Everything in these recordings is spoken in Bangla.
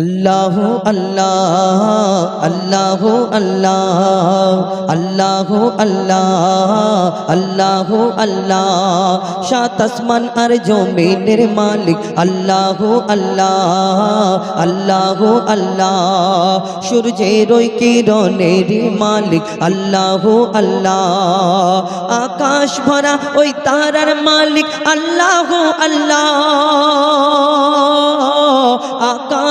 আল্লাহ আল্লাহ আল্লাহ আল্লাহ আল্লাহ আল্লাহ আল্লাহ আল্লাহ। সাত আসমান আর জমিনের মালিক আল্লাহ আল্লাহ আল্লাহ আল্লাহ। সূর্যের ওই কিরণের মালিক আল্লাহ আল্লাহ। আকাশ ভরা ওই তারার মালিক আল্লাহ আল্লাহ।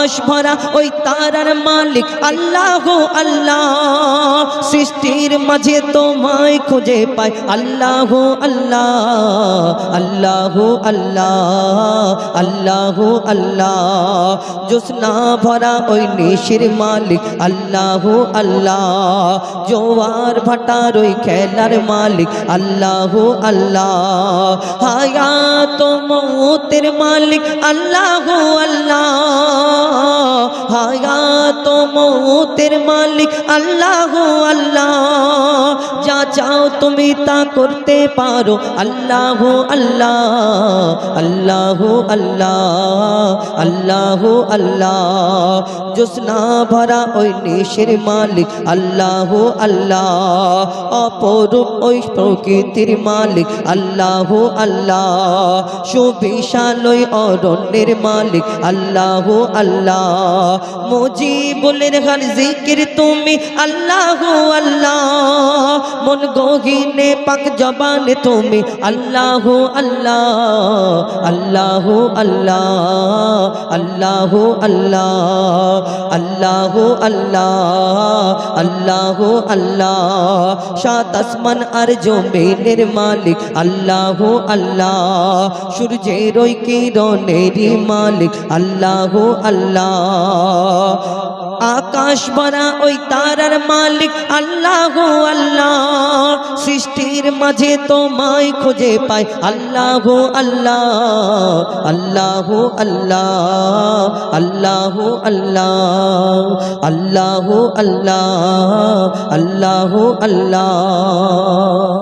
আকাশ ভরা ওই তারার মালিক আল্লাহ আল্লাহ। সৃষ্টির মাঝে তোমায় খুঁজে পাই আল্লাহ আল্লাহ। আল্লাহ আল্লাহ। আল্লাহ আল্লাহ। জোসনা ভরা ওই নিশির মালিক আল্লাহ আল্লাহ। জোয়ার ভাটার ওই খেলার মালিক আল্লাহ আল্লাহ। হায়াত মৌতের মালিক আল্লাহ আল্লাহ। মৌতের মালিক আল্লাহ আল্লাহ। যা চাও তুমি তা করতে পারো। আল্লাহ আল্লাহ আল্লাহ আল্লাহ আল্লাহ আল্লাহ। জোসনা ভরা ওই নিশের মালিক। আল্লাহ আল্লাহ, অপরূপ ওই প্রকৃতির মালিক। আল্লাহ আল্লাহ, সুবিশাল ওই অরণ্যের মালিক। আল্লাহ আল্লাহ, মুজিবুলের হার জিকির তুমি। আল্লাহ আল্লাহ, মন গহিনে পাক জবানে তুমি। আল্লাহ আল্লাহ আল্লাহ আল্লাহ আল্লাহ আল্লাহ। আল্লাহ আল্লাহ আল্লাহ আল্লাহ। সাত আসমান আর জমিনের মালিক আল্লাহ আল্লাহ। সূর্যের ওই কিরণেরই মালিক আল্লাহ আল্লাহ। আকাশ ভরা ওই তারার মালিক আল্লাহ আল্লাহ। সৃষ্টির মাঝে তোমায় খুঁজে পাই। আল্লাহ আল্লাহ আল্লাহ আল্লাহ আল্লাহ আল্লাহ আল্লাহ আল্লাহ আল্লাহ আল্লাহ।